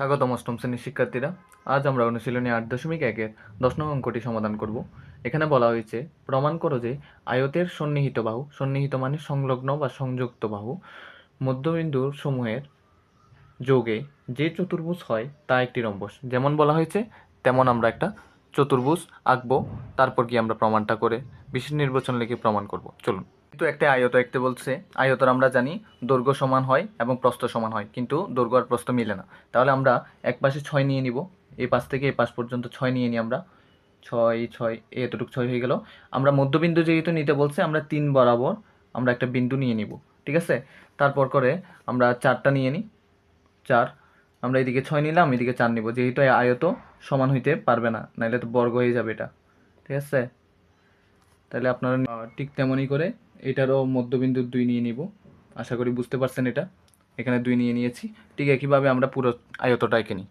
স্বাগতম অষ্টম শ্রেণির শিক্ষার্থীরা। আজ আমরা অনুশীলনী আট দশমিক একের দশ নং অঙ্কটি সমাধান করব। এখানে বলা হয়েছে, প্রমাণ করো যে আয়তের সন্নিহিত বাহু, সন্নিহিত মানে সংলগ্ন বা সংযুক্ত বাহু মধ্যবিন্দু সমূহের যোগে যে চতুর্ভুজ হয় তা একটি রম্বস। যেমন বলা হয়েছে, তেমন আমরা একটা চতুর্ভুজ আঁকবো। তারপর কি আমরা প্রমাণটা করে বিশেষ নির্বাচন লিখে প্রমাণ করব। চলুন। কিন্তু একটা আয়ত আঁকতে বলছে, আয়তর আমরা জানি দৈর্ঘ্য সমান হয় এবং প্রস্থ সমান হয়, কিন্তু দৈর্ঘ্য আর প্রস্থ মিলে না। তাহলে আমরা এক পাশে ছয় নিয়ে নিব, এই পাশ থেকে এই পাশ পর্যন্ত ছয় নিয়ে নিই আমরা। ছয় ছয় এতটুকু ছয় হয়ে গেল। আমরা মধ্যবিন্দু যেহেতু নিতে বলছে, আমরা তিন বরাবর আমরা একটা বিন্দু নিয়ে নিব, ঠিক আছে? তারপর করে আমরা চারটা নিয়ে নিই চার, আমরা এদিকে ছয় নিলাম, এদিকে চার নিব। যেহেতু আয়ত সমান হইতে পারবে না নাহলে তো বর্গ হয়ে যাবে এটা, ঠিক আছে? তাহলে আপনারা ঠিক তেমনই করে এটারও মধ্যবিন্দু দুই নিয়ে নিব। আশা করি বুঝতে পারছেন এটা। এখানে দুই নিয়ে নিয়েছি। ঠিক একইভাবে আমরা পুরো আয়তটা এঁকে নিই।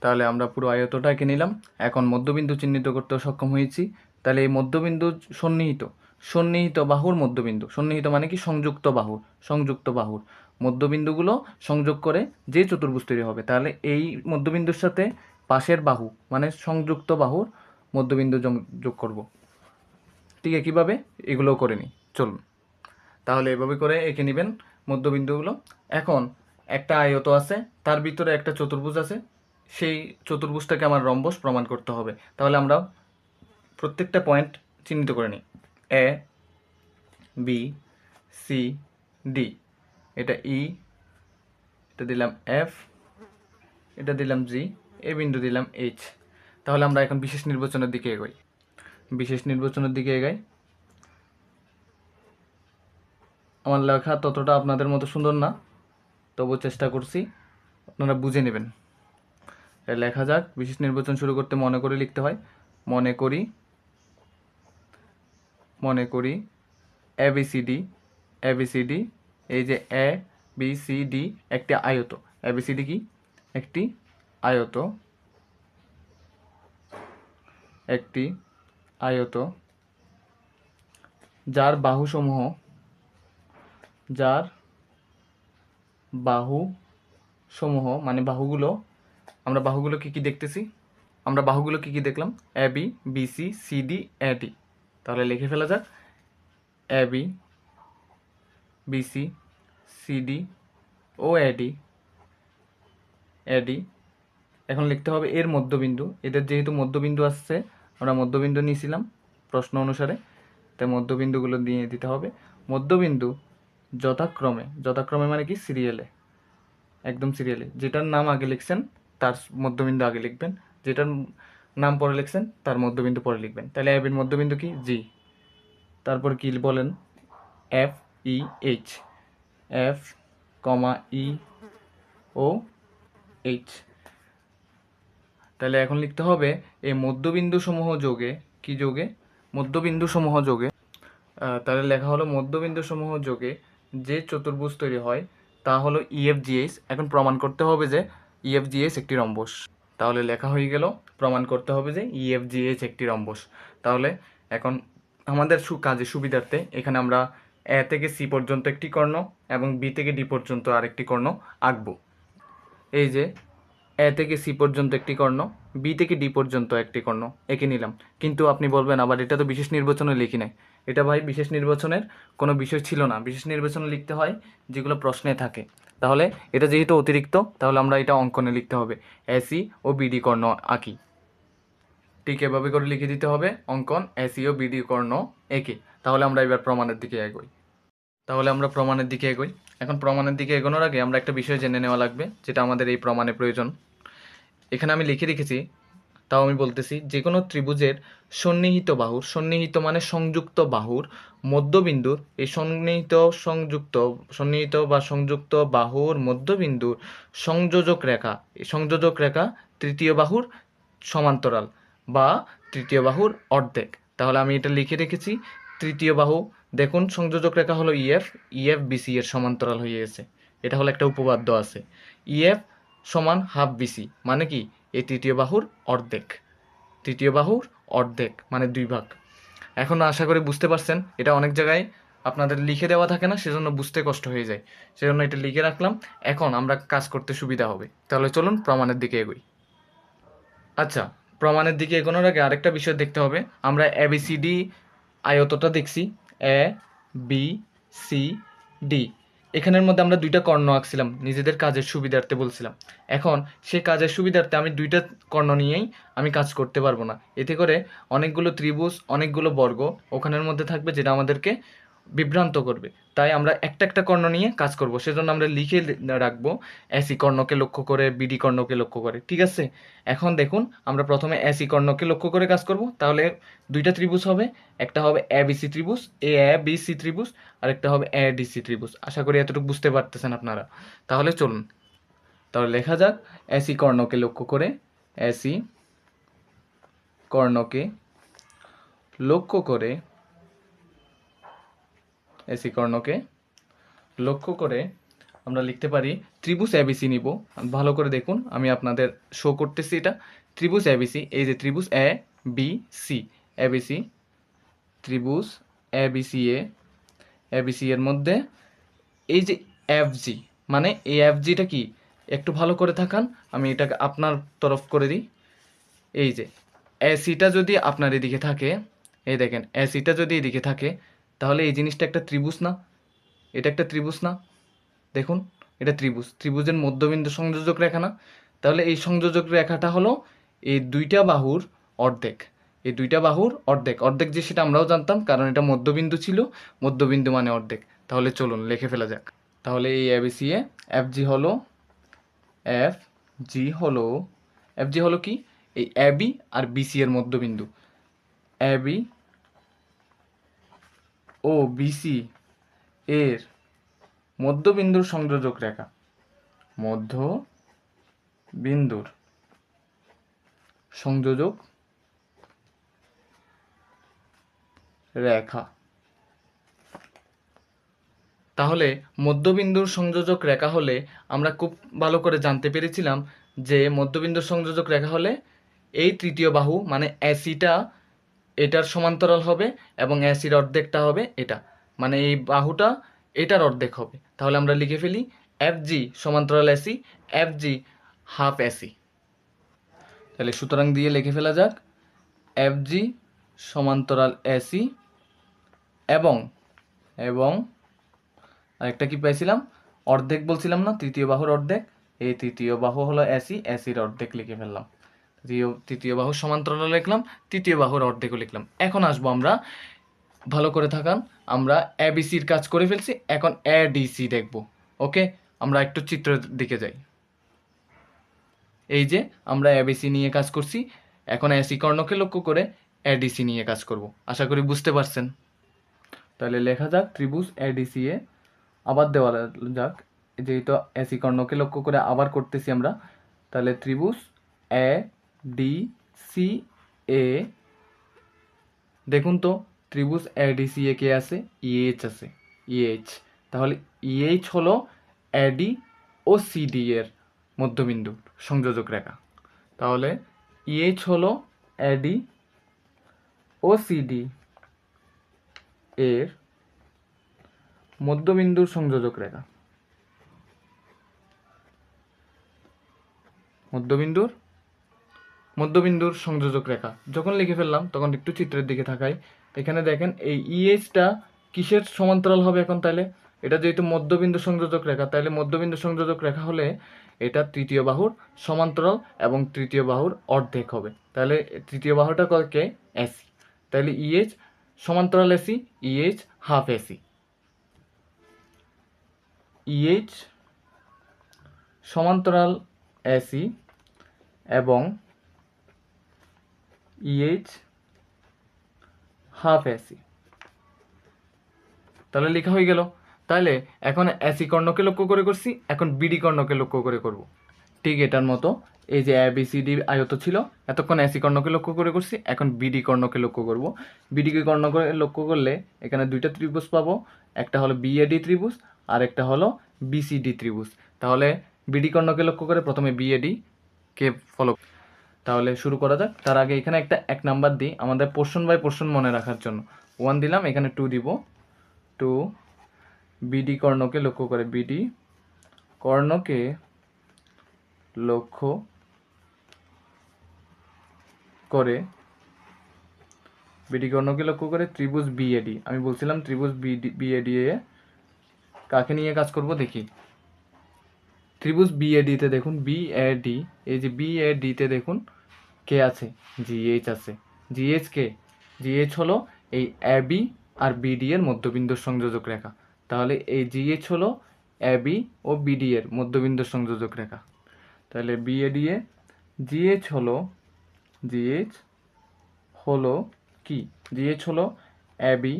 তাহলে আমরা পুরো আয়তটা এঁকে নিলাম। এখন মধ্যবিন্দু চিহ্নিত করতে সক্ষম হয়েছি। তাহলে এই মধ্যবিন্দু সন্নিহিত। সন্নিহিত বাহুর মধ্যবিন্দু। সন্নিহিত মানে কি? সংযুক্ত বাহুর সংযুক্ত বাহুর। মধ্যবিন্দুগুলো সংযোগ করে যে চতুর্ভুজ তৈরি হবে। তাহলে এই মধ্যবিন্দুর সাথে পাশের বাহু মানে সংযুক্ত বাহুর মধ্যবিন্দু যোগ- যোগ করব। ঠিক একইভাবে এগুলোও করে নিই। চলুন। তাহলে এভাবে করে এঁকে নেবেন মধ্যবিন্দুগুলো। এখন একটা আয়ত আছে, তার ভিতরে একটা চতুর্ভুজ আছে। সেই চতুর্ভুজটাকে আমার রম্বস প্রমাণ করতে হবে। তাহলে আমরা প্রত্যেকটা পয়েন্ট চিহ্নিত করে নিই। A, B, C, D. এটা ই, এটা দিলাম এফ, এটা দিলাম জি, এ বিন্দু দিলাম এইচ। তাহলে আমরা এখন বিশেষ নির্বাচনের দিকে এগোই। বিশেষ নির্বাচনের দিকে এগাই। আমার লেখা ততটা আপনাদের মতো সুন্দর না তবু চেষ্টা করছি আপনারা বুঝে নেবেন। লেখা যাক, বিশেষ নির্বাচন শুরু করতে মনে করে লিখতে হয়। মনে করি মনে করি A B C D A B C D এই যে এ বি সি ডি একটি আয়ত। এ বি সি ডি কি? একটি আয়ত। একটি আয়ত। যার বাহুসমূহ যার বাহু সমূহ মানে বাহুগুলো, আমরা বাহুগুলো কি কি দেখতেছি? আমরা বাহুগুলো কি কি দেখলাম? A B B C C D A D তাহলে লিখে ফেলা যাক। A B B C C D O A D A D এখন লিখতে হবে এর মধ্যবিন্দু। এদের যেহেতু মধ্যবিন্দু আসছে, আমরা মধ্যবিন্দু নিয়েছিলাম প্রশ্ন অনুসারে। তাই মধ্যবিন্দুগুলো দিয়ে দিতে হবে। মধ্যবিন্দু যথাক্রমে যথাক্রমে মানে কি? সিরিয়ালে একদম সিরিয়ালে যেটার নাম আগে লিখছেন, তার মধ্যবিন্দু আগে লিখবেন। যেটার নাম পরে লিখছেন, তার মধ্যবিন্দু পরে লিখবেন। তাহলে এবির মধ্যবিন্দু কি? জি তারপর কি বলেন? F E H F comma E ও এইচ তাহলে এখন লিখতে হবে, এই মধ্যবিন্দু সমূহ যোগে, কি যোগে? মধ্যবিন্দু সমূহ যোগে। তাহলে লেখা হলো মধ্যবিন্দু সমূহ যোগে যে চতুর্ভুজ তৈরি হয়, তা হলো E ইএফজিএস এখন প্রমাণ করতে হবে যে E ইএফজিএস একটি রম্বস। তাহলে লেখা হয়ে গেল, প্রমাণ করতে হবে যে E ইএফজিএস একটি রম্বস। তাহলে এখন আমাদের সু কাজে সুবিধার্থে এখানে আমরা এ থেকে সি পর্যন্ত একটি কর্ণ এবং বি থেকে ডি পর্যন্ত আরেকটি কর্ণ আঁকবো। এই যে এ থেকে সি পর্যন্ত একটি কর্ণ বি থেকে ডি পর্যন্ত একটি কর্ণ এঁকে নিলাম। কিন্তু আপনি বলবেন, আবার এটা তো বিশেষ নির্বাচনে লিখি নাই। এটা ভাই বিশেষ নির্বাচনের কোনো বিষয় ছিল না। বিশেষ নির্বাচনে লিখতে হয় যেগুলো প্রশ্নে থাকে। তাহলে এটা যেহেতু অতিরিক্ত, তাহলে আমরা এটা অঙ্কনে লিখতে হবে। এসি ও বিডি কর্ণ আঁকি। ঠিক এভাবে করে লিখে দিতে হবে অঙ্কন এসি ও বিডি কর্ণ একে। তাহলে আমরা এবার প্রমাণের দিকে এগোই। তাহলে আমরা প্রমাণের দিকে এগোই। এখন প্রমাণের দিকে এগোনোর আগে আমরা একটা বিষয় জেনে নেওয়া লাগবে, যেটা আমাদের এই প্রমাণে প্রয়োজন। এখানে আমি লিখে রেখেছি তাও আমি বলতেছি যে কোনো ত্রিভুজের সন্নিহিত বাহুর, সন্নিহিত মানে সংযুক্ত বাহুর মধ্যবিন্দুর, এই সন্নিহিত সংযুক্ত, সন্নিহিত বা সংযুক্ত বাহুর মধ্যবিন্দুর সংযোজক রেখা, এই সংযোজক রেখা তৃতীয় বাহুর সমান্তরাল বা তৃতীয় বাহুর অর্ধেক। তাহলে আমি এটা লিখে রেখেছি, তৃতীয় বাহু, দেখুন, সংযোজক রেখা হলো E ইএফ ইএফ বিসি এর সমান্তরাল হয়ে গেছে। এটা হলো একটা উপপাদ্য আছে ইএফ সমান হাফ বিসি মানে কি? এই তৃতীয় বাহুর অর্ধেক। তৃতীয় বাহুর অর্ধেক মানে দুই ভাগ। এখন আশা করি বুঝতে পারছেন, এটা অনেক জায়গায় আপনাদের লিখে দেওয়া থাকে না, সেজন্য বুঝতে কষ্ট হয়ে যায়। সেজন্য এটা লিখে রাখলাম। এখন আমরা কাজ করতে সুবিধা হবে। তাহলে চলুন প্রমাণের দিকে এগোই। আচ্ছা প্রমাণের দিকে এগোনোর আগে আরেকটা বিষয় দেখতে হবে। আমরা এবিসিডি আয়তটা দেখছি। এ বি সি ডি এখানের মধ্যে আমরা দুইটা কর্ণ আঁকছিলাম, নিজেদের কাজের সুবিধার্থে বলছিলাম। এখন সে কাজের সুবিধার্থে আমি দুইটা কর্ণ নিয়েই আমি কাজ করতে পারব না। এতে করে অনেকগুলো ত্রিভুজ, অনেকগুলো বর্গ ওখানের মধ্যে থাকবে যেটা আমাদেরকে বিভ্রান্ত করবে। তাই আমরা একটা একটা কর্ণ নিয়ে কাজ করব। সেজন্য আমরা লিখে রাখব এসি কর্ণকে লক্ষ্য করে বিডি কর্ণকে লক্ষ্য করে। ঠিক আছে? এখন দেখুন, আমরা প্রথমে এসি কর্ণকে লক্ষ্য করে কাজ করব। তাহলে দুইটা ত্রিভুজ হবে। একটা হবে এ বিসি ত্রিভুজ এ এ বি সি ত্রিভুজ আর একটা হবে এ ডিসি ত্রিভুজ। আশা করি এতটুকু বুঝতে পারতেছেন আপনারা। তাহলে চলুন। তাহলে লেখা যাক এসি কর্ণকে লক্ষ্য করে এসি কর্ণকে লক্ষ্য করে এসি কর্ণকে লক্ষ্য করে আমরা লিখতে পারি ত্রিভুজ এবিসি নিব। ভালো করে দেখুন, আমি আপনাদের শো করতেছি এটা। ত্রিভুজ এবিসি এই যে ত্রিভুজ এ বি সি এবিসি ত্রিভুজ এ বিসি এ এবিসি এর মধ্যে এই যে এফ জি মানে এই এফ জিটা কি? একটু ভালো করে থাকান, আমি এটাকে আপনার তরফ করে দিই। এই যে এসিটা যদি আপনার এদিকে থাকে, এই দেখেন এসিটা যদি এদিকে থাকে তাহলে এই জিনিসটা একটা ত্রিভুজ না? এটা একটা ত্রিভুজ না? দেখুন, এটা ত্রিভুজ। ত্রিভুজের মধ্যবিন্দু সংযোজক রেখা না? তাহলে এই সংযোজক রেখাটা হলো এই দুইটা বাহুর অর্ধেক। এই দুইটা বাহুর অর্ধেক। অর্ধেক যে সেটা আমরাও জানতাম, কারণ এটা মধ্যবিন্দু ছিল। মধ্যবিন্দু মানে অর্ধেক। তাহলে চলুন, লিখে ফেলা যাক। তাহলে এই এবিসি এ এফ জি হলো এফ জি হলো এফ জি হলো কি? এই এবি আর বিসি এর মধ্যবিন্দু। এবি ও বিসি এর মধ্যবিন্দুর সংযোজক রেখা। মধ্য বিন্দুর সংযোজক রেখা। তাহলে মধ্যবিন্দুর সংযোজক রেখা হলে আমরা খুব ভালো করে জানতে পেরেছিলাম যে মধ্যবিন্দুর সংযোজক রেখা হলে এই তৃতীয় বাহু মানে অ্যাসিটা এটার সমান্তরাল হবে এবং অ্যাসির অর্ধেকটা হবে এটা। মানে এই বাহুটা এটার অর্ধেক হবে। তাহলে আমরা লিখে ফেলি এফ জি সমান্তরাল অ্যাসি এফ জি হাফ অ্যাসি তাহলে সুতরাং দিয়ে লিখে ফেলা যাক। এফ জি সমান্তরাল অ্যাসি এবং এবং আরেকটা কি পাইছিলাম? অর্ধেক বলছিলাম না, তৃতীয় বাহুর অর্ধেক। এই তৃতীয় বাহু হলো অ্যাসি অ্যাসির অর্ধেক লিখে ফেললাম। তৃতীয় তৃতীয় বাহুর সমান্তরাল লিখলাম, তৃতীয় বাহুর অর্ধেকও লিখলাম। এখন আসব আমরা, ভালো করে থাকান, আমরা এবিসির কাজ করে ফেলছি, এখন এডিসি দেখব, ওকে? আমরা একটু চিত্রের দিকে যাই। এই যে, আমরা এবিসি নিয়ে কাজ করছি, এখন এসি কর্ণকে লক্ষ্য করে এডিসি নিয়ে কাজ করব, আশা করি বুঝতে পারছেন। তাহলে লেখা যাক, ত্রিভুজ এডিসি এ, আবার দেওয়া যাক, যেহেতু এসি কর্ণকে লক্ষ্য করে আবার করতেছি আমরা, তাহলে ত্রিভুজ এ ডি সি এ দেখুন তো, ত্রিভুজ এডিসি এ কে আছে? ইএইচ আছে। ইএইচ তাহলে ইএইচ হলো এডি ও সিডি এর মধ্যবিন্দু সংযোজক রেখা। তাহলে ইএইচ হলো এডি ও সিডি এর মধ্যবিন্দুর সংযোজক রেখা। মধ্যবিন্দুর মধ্যবিন্দুর সংযোজক রেখা। যখন লিখে ফেললাম, তখন একটু চিত্রের দিকে থাকাই। এখানে দেখেন, এই ইএইচটা কিসের সমান্তরাল হবে এখন তাহলে এটা যেহেতু মধ্যবিন্দু সংযোজক রেখা তাহলে মধ্যবিন্দু সংযোজক রেখা হলে এটা তৃতীয় বাহুর সমান্তরাল এবং তৃতীয় বাহুর অর্ধেক হবে। তাহলে তৃতীয় বাহুটা কে এসি তাহলে ইএইচ সমান্তরাল AC EH half AC EH সমান্তরাল এসি এবং ইএইচ হাফ এসি তাহলে লেখা হয়ে গেল। তাহলে এখন এসি কর্ণকে লক্ষ্য করে করছি, এখন বিডি কর্ণকে লক্ষ্য করে করব। ঠিক এটার মতো, এই যে এ বি সি ডি আয়ত ছিল, এতক্ষণ এসি কর্ণকে লক্ষ্য করে করছি, এখন বিডি কর্ণকে লক্ষ্য করব। বিডিকে কর্ণ করে লক্ষ্য করলে এখানে দুইটা ত্রিভুজ পাবো, একটা হলো বিএডি ত্রিভুজ আর একটা হলো বিসিডি ত্রিভুজ। তাহলে বিডি কর্ণকে লক্ষ্য করে প্রথমে বিএডি কে ফলো তাহলে শুরু করা যাক। তার আগে এখানে একটা এক নাম্বার দিই, আমাদের পোর্শন বাই পোর্শন মনে রাখার জন্য। ওয়ান দিলাম, এখানে টু দিব। টু বিডি কর্ণকে লক্ষ্য করে বিডি কর্ণকে লক্ষ্য করে বিডি কর্ণকে লক্ষ্য করে ত্রিভুজ বিএডি আমি বলছিলাম ত্রিভুজ বিডি বিএডি এ কাকে নিয়ে কাজ করব? দেখি। ত্রিভুজ বিএডিতে দেখুন বিএডি এই যে বিএডিতে দেখুন কে আছে? জিএইচ আছে। জিএইচ কে? জিএইচ হলো এই অ্যাবি আর বিডি এর মধ্যবিন্দুর সংযোজক রেখা। তাহলে এই জিএইচ হলো অ্যাবি ও বিডি এর মধ্যবিন্দুর সংযোজক রেখা। তাহলে বিএডি এ জিএইচ হলো জিএইচ হলো কি? জিএইচ হলো অ্যাবি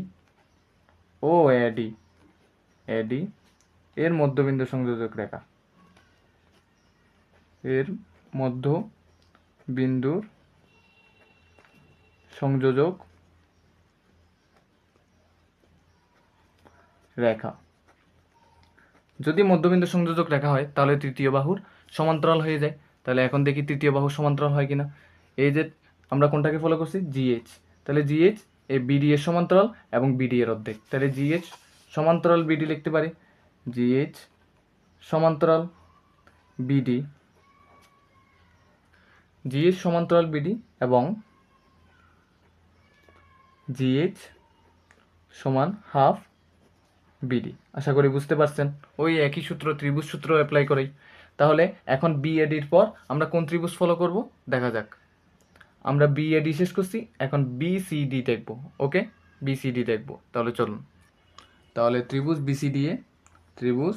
ও অ্যাডি অ্যাডি এর মধ্যবিন্দু সংযোজক রেখা। এর মধ্য বিন্দুর সংযোজক রেখা। যদি মধ্যবিন্দু সংযোজক রেখা হয়, তাহলে তৃতীয় বাহুর সমান্তরাল হয়ে যায়। তাহলে এখন দেখি তৃতীয় বাহুর সমান্তরাল হয় কিনা। এই যে আমরা কোনটাকে ফলো করছি? জিএইচ তাহলে জিএইচ এই বিডি এর সমান্তরাল এবং বিডি এর অর্ধেক। তাহলে জিএইচ সমান্তরাল বিডি লিখতে পারি। জিএইচ সমান্তরাল বিডি জিএইচ সমান্তরাল বিডি এবং জিএইচ সমান হাফ বিডি আশা করি বুঝতে পারছেন। ওই একই সূত্র, ত্রিভুজ সূত্র অ্যাপ্লাই করেই। তাহলে এখন বিএডির পর আমরা কোন ত্রিভুজ ফলো করব? দেখা যাক। আমরা বিএডি শেষ করছি, এখন বিসিডি দেখব ওকে বিসিডি দেখব। তাহলে চলুন। তাহলে ত্রিভুজ বিসিডি এ ত্রিভুজ।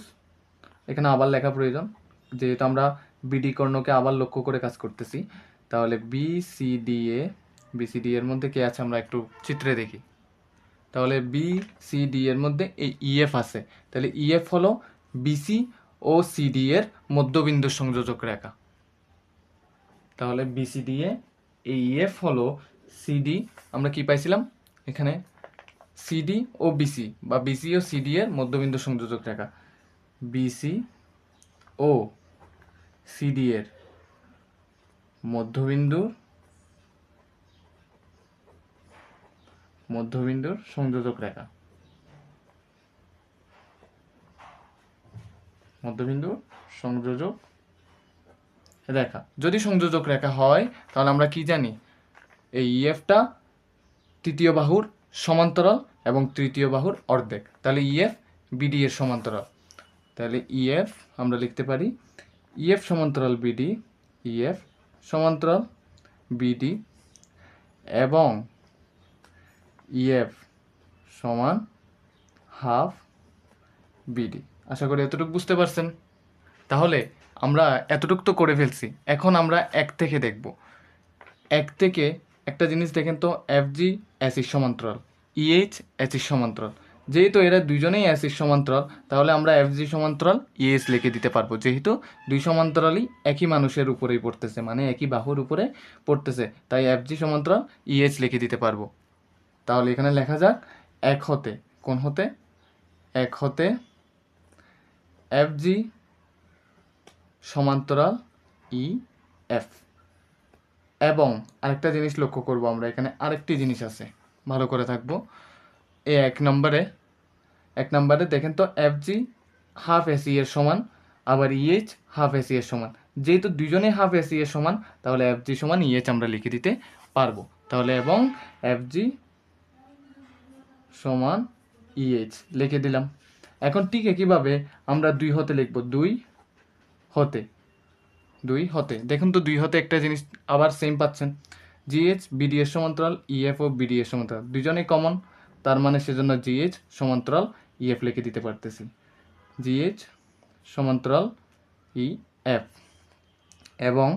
এখানে আবার লেখা প্রয়োজন। যেহেতু আমরা বিডি কর্ণকে আবার লক্ষ্য করে কাজ করতেছি। তাহলে বিসিডি এ বিসিডি এর মধ্যে কে আছে আমরা একটু চিত্রে দেখি। তাহলে বি সি ডি এর মধ্যে এই ইএফ আছে। তাহলে ইএফ হলো বিসি ও সিডি এর মধ্যবিন্দু সংযোজক রেখা। তাহলে বিসিডি এ এই ইএফ হলো সিডি আমরা কি পাইছিলাম? এখানে সিডি ও বিসি বা বিসি ও সিডি এর মধ্যবিন্দু সংযোজক রেখা। বিসি ও সিডি এর। মধ্যবিন্দু, মধ্যবিন্দুর সংযোজক রেখা। মধ্যবিন্দু সংযোজক রেখা। যদি সংযোজক রেখা হয়, তাহলে আমরা কি জানি? এই ইএফটা তৃতীয় বাহুর সমান্তরাল এবং তৃতীয় বাহুর অর্ধেক। তাহলে ইএফ বিডি এর সমান্তরাল। তাহলে ইএফ আমরা লিখতে পারি ইএফ সমান্তরাল বিডি ইএফ সমান্তরাল বিডি এবং ইএফ সমান হাফ বিডি আশা করি এতটুকু বুঝতে পারছেন। তাহলে আমরা এতটুকু তো করে ফেলছি। এখন আমরা এক থেকে দেখব। এক থেকে একটা জিনিস দেখেন তো এফ জি অ্যাসিড সমান্তরাল ইএইচ অ্যাসিড সমান্তরাল। যেহেতু এরা দুজনেই অ্যাসিড সমান্তরাল, তাহলে আমরা এফ জি সমান্তরাল ইএইচ লিখে দিতে পারব। যেহেতু দুই সমান্তরালই একই মানুষের উপরেই পড়তেছে মানে একই বাহুর উপরে পড়তেছে, তাই এফ জি সমান্তরাল ইএইচ লিখে দিতে পারব। তাহলে এখানে লেখা যাক, এক হতে, কোন হতে? এক হতে এফ জি সমান্তরাল ই এফ এবং আরেকটা জিনিস লক্ষ্য করব আমরা, এখানে আরেকটি জিনিস আছে। ভালো করে থাকব। এ এক নম্বরে এক নম্বরে দেখেন তো এফ জি হাফ এসি এর সমান, আবার ইএইচ হাফ এসি এর সমান। যেহেতু দুজনে হাফ এসি এর সমান, তাহলে এফ জি সমান ইএইচ আমরা লিখে দিতে পারব। তাহলে এবং এফ জি সমান ইএইচ লিখে দিলাম। এখন ঠিক একইভাবে আমরা দুই হতে লিখব, দুই হতে দুই হতে। দেখুন তো দুই হতে একটা জিনিস আবার সেম পাচ্ছেন। জিএইচ বিডি এর সমান্তরাল ইএফ ও বিডি এর সমান্তরাল, দুজনেই কমন তার মানে সেজন্য জিএইচ সমান্তরাল ইএফ লিখে দিতে পারতেছি। জিএইচ সমান্তরাল ই এফ এবং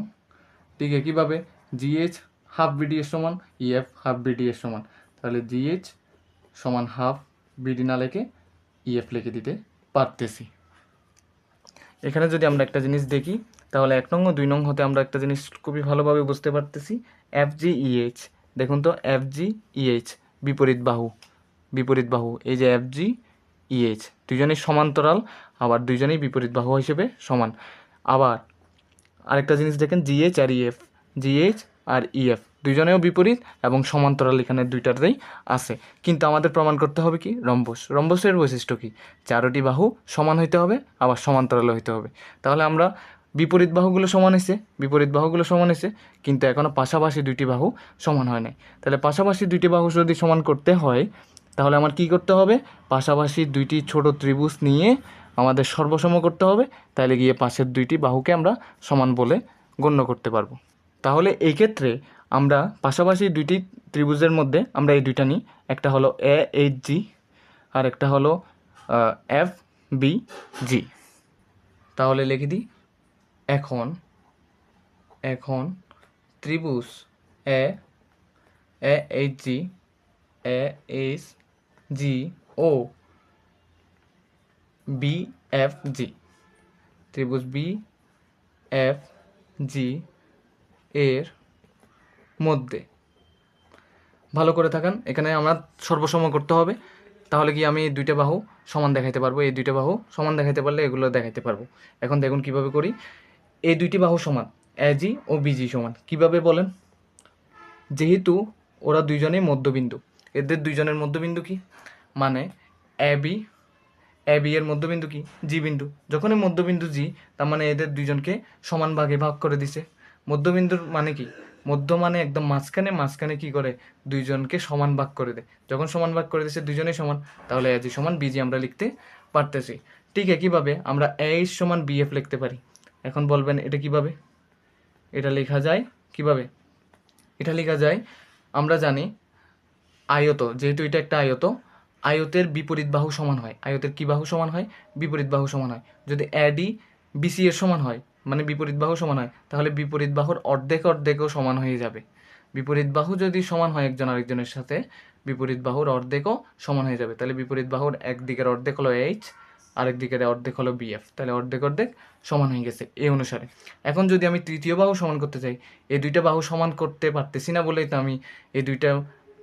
ঠিক একইভাবে জিএইচ হাফ বিডি এর সমান ইএফ হাফ বিডি এর সমান। তাহলে জিএইচ সমান হাফ বিডি না লিখে ইএফ লিখে দিতে পারতেছি। এখানে যদি আমরা একটা জিনিস দেখি, তাহলে এক নং ও দুই নং হতে আমরা একটা জিনিস খুবই ভালোভাবে বুঝতে পারতেছি। এফ জি ইএইচ দেখুন তো এফ জি ইএইচ বিপরীত বাহু। বিপরীত বাহু। এই যে এফ জি ইএইচ দুজনেই সমান্তরাল, আবার দুজনেই বিপরীত বাহু হিসেবে সমান। আবার আরেকটা জিনিস দেখেন জিএইচ আর ইএফ জিএইচ আর ইএফ দুজনেও বিপরীত এবং সমান্তরাল এখানে দুইটাতেই আছে। কিন্তু আমাদের প্রমাণ করতে হবে কি? রম্বস। রম্বসের বৈশিষ্ট্য কি? চারোটি বাহু সমান হইতে হবে, আবার সমান্তরাল হইতে হবে। তাহলে আমরা বিপরীত বাহুগুলো সমান হয়েছে বিপরীত বাহুগুলো সমান হয়েছে কিন্তু এখনও পাশাপাশি দুইটি বাহু সমান হয় নাই। তাহলে পাশাপাশি দুইটি বাহু যদি সমান করতে হয় তাহলে আমার কি করতে হবে? পাশাপাশি দুইটি ছোট ত্রিভুজ নিয়ে আমাদের সর্বসম করতে হবে। তাহলে গিয়ে পাশের দুইটি বাহুকে আমরা সমান বলে গণ্য করতে পারব। তাহলে এই ক্ষেত্রে আমরা পাশাপাশি দুইটি ত্রিভুজের মধ্যে আমরা এই দুইটা নিই। একটা হলো এ এইচ জি আর একটা হলো এফ বি জি তাহলে লিখে দিই, এখন এখন ত্রিভুজ A A H G A H G, O, B, F, G. ত্রিভুজ বি, এফ, জি এর মধ্যে। ভালো করে থাকান, এখানে আমার সর্বসম করতে হবে। তাহলে কি আমি এই দুইটা বাহু সমান দেখাইতে পারব? এই দুইটা বাহু সমান দেখাইতে পারলে এগুলো দেখাইতে পারব। এখন দেখুন কীভাবে করি। এই দুইটি বাহু সমান এজি ও বিজি সমান। কীভাবে বলেন? যেহেতু ওরা দুইজনেই মধ্যবিন্দু এদের দুইজনের মধ্যবিন্দু কি? মানে এ, বি। এর মধ্যবিন্দু কি? জি বিন্দু। যখনই মধ্যবিন্দু জি, তার মানে এদের দুইজনকে সমান ভাগে ভাগ করে দিছে। মধ্যবিন্দুর মানে কি? মধ্য মানে একদম মাঝখানে মাঝখানে কি করে? দুইজনকে সমান ভাগ করে দেয়। যখন সমান ভাগ করে দিছে, দুইজনেই সমান, তাহলে এজি সমান বিজি আমরা লিখতে পারতেছি। ঠিক একইভাবে আমরা এইচ সমান বিএফ লিখতে পারি। এখন বলবেন, এটা কীভাবে? এটা লেখা যায় কীভাবে? এটা লেখা যায়, আমরা জানি আয়ত, যেহেতু এটা একটা আয়ত, আয়তের বিপরীত বাহু সমান হয়। আয়তের কি বাহু সমান হয়? বিপরীত বাহু সমান হয়। যদি অ্যাডি বিসি এর সমান হয় মানে বিপরীত বাহু সমান হয়, তাহলে বিপরীত বাহুর অর্ধেক অর্ধেকও সমান হয়ে যাবে। বিপরীত বাহু যদি সমান হয় একজন আরেকজনের সাথে, বিপরীত বাহুর অর্ধেকও সমান হয়ে যাবে। তাহলে বিপরীত বাহুর একদিকের অর্ধেক হলো এইচ আরেক দিকের অর্ধেক হলো বিএফ তাহলে অর্ধেক অর্ধেক সমান হয়ে গেছে এই অনুসারে। এখন যদি আমি তৃতীয় বাহু সমান করতে চাই এই দুইটা বাহু সমান করতে পারতেছি না বলেই তো আমি এই দুইটা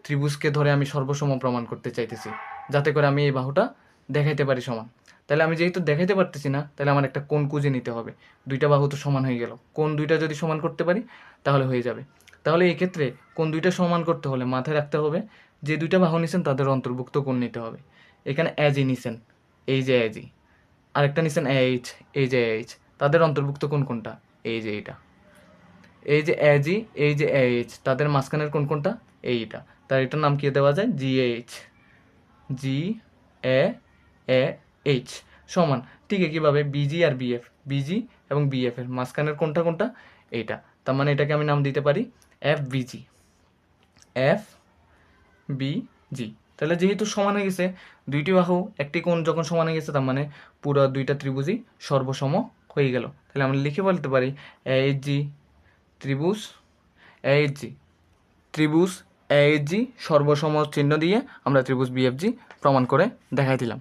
ত্রিভুজকে ধরে আমি সর্বসম প্রমাণ করতে চাইতেছি। যাতে করে আমি এই বাহুটা দেখাইতে পারি সমান। তাহলে আমি যেহেতু দেখাইতে পারতেছি না, তাহলে আমার একটা কোন কুজে নিতে হবে। দুইটা বাহু তো সমান হয়ে গেল। কোন দুইটা যদি সমান করতে পারি, তাহলে হয়ে যাবে। তাহলে এই ক্ষেত্রে কোন দুইটা সমান করতে হলে মাথায় রাখতে হবে, যে দুইটা বাহু নিছেন, তাদের অন্তর্ভুক্ত কোণ নিতে হবে। এখানে অ্যাজি নিছেন, এই যে অ্যাজি আরেকটা নিছেন এইচ এই যে এইচ তাদের অন্তর্ভুক্ত কোন কোনটা? এই যে এইটা। এই যে অ্যাজি এই যে এইচ তাদের মাঝখানের কোন কোনটা? এইটা। তার এটার নাম কি দেওয়া যায়? GH G A A H সমান। ঠিক একইভাবে বিজি আর বিএফ বিজি এবং বিএফ এর। মাঝখানের কোনটা কোনটা? এইটা। তার মানে এটাকে আমি নাম দিতে পারি F BG F B G তাহলে যেহেতু সমান হয়ে গেছে, দুইটি বাহু, একটি কোণ যখন সমান হয়ে গেছে, তার মানে পুরো দুইটা ত্রিভুজই সর্বসম হয়ে গেল। তাহলে আমরা লিখে বলতে পারি এইচ জি ত্রিভুজ এইচ জি ত্রিভুজ এইচ জি সর্বসম চিহ্ন দিয়ে আমরা ত্রিভুজ বিএফজি প্রমাণ করে দেখাই দিলাম।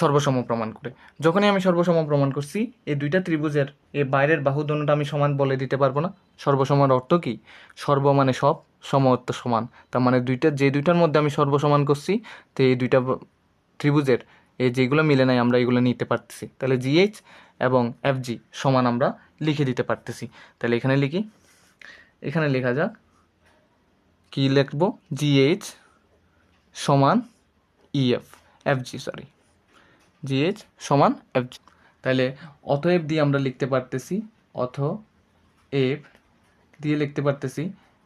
সর্বসম প্রমাণ করে। যখনই আমি সর্বসম প্রমাণ করছি, এই দুইটা ত্রিভুজের এই বাইরের বাহু দণ্ডটা আমি সমান বলে দিতে পারব না। সর্বসমান অর্থ কি? সর্ব মানে সব সম অর্থ সমান। তার মানে দুইটা যে দুইটার মধ্যে আমি সর্বসমান করছি, তো এই দুইটা ত্রিভুজের এই যেগুলো মিলে নাই আমরা এগুলো নিতে পারতেছি। তাহলে জিএইচ এবং এফজি সমান আমরা লিখে দিতে পারতেছি। তাহলে এখানে লিখি। এখানে লেখা যাক। কি লিখব? জিএইচ সমান ইএফ এফজি সরি জিএইচ সমান এফজি তাহলে অতএব দিয়ে আমরা লিখতে পারতেছি, অথ এফ দিয়ে লিখতে পারতেছি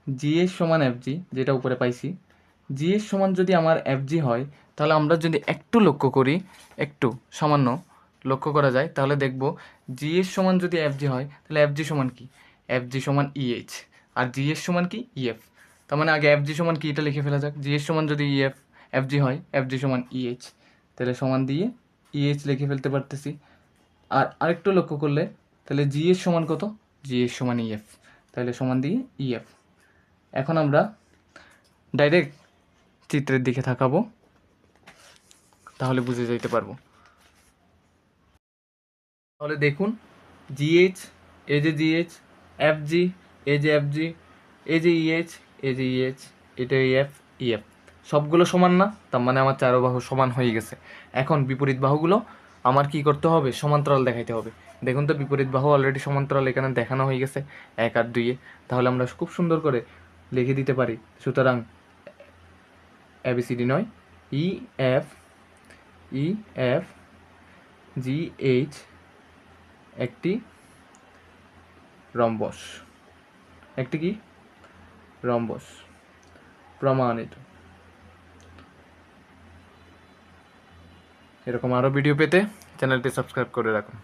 জিএস সমান এফজি যেটা উপরে পাইছি। জিএস সমান যদি আমার এফজি হয়, তাহলে আমরা যদি একটু লক্ষ্য করি, একটু সামান্য লক্ষ্য করা যায়, তাহলে দেখব জিএস সমান যদি এফজি হয়, তাহলে এফজি সমান কি? এফজি সমান ইএইচ আর জিএস সমান কি? ইএফ তার মানে আগে এফ জি সমান কি এটা লিখে ফেলা যাক। জিএস সমান যদি ইএফ জি হয় এফ জি সমান ইএইচ তাহলে সমান দিয়ে ইএইচ লিখে ফেলতে পারতেছি। আর আরেকটু লক্ষ্য করলে, তাহলে জি জিএস সমান কত? জিএস সমান ইএফ তাহলে সমান দিয়ে ইএফ এখন আমরা ডাইরেক্ট চিত্রের দিকে থাকাবো তাহলে বুঝে যাইতে পারব। তাহলে দেখুন জিএইচ এই যে জিএইচ এফ জি এ যে এফ জি এ যে ইএইচ এই যে ইএইচ এটা ইএফ ইএফ সবগুলো সমান না, তার মানে আমার চারো বাহু সমান হয়ে গেছে। এখন বিপরীত বাহুগুলো আমার কি করতে হবে? সমান্তরাল দেখাইতে হবে। দেখুন তো, বিপরীত বাহু অলরেডি সমান্তরাল এখানে দেখানো হয়ে গেছে, এক আর দুইয়ে। তাহলে আমরা খুব সুন্দর করে লিখে দিতে পারি। সুতরাং এবিসিডি নয় E F E F G H একটি রম্বস। একটি কি? রম্বস প্রমাণিত। এরকম আরও ভিডিও পেতে চ্যানেলটি সাবস্ক্রাইব করে রাখুন।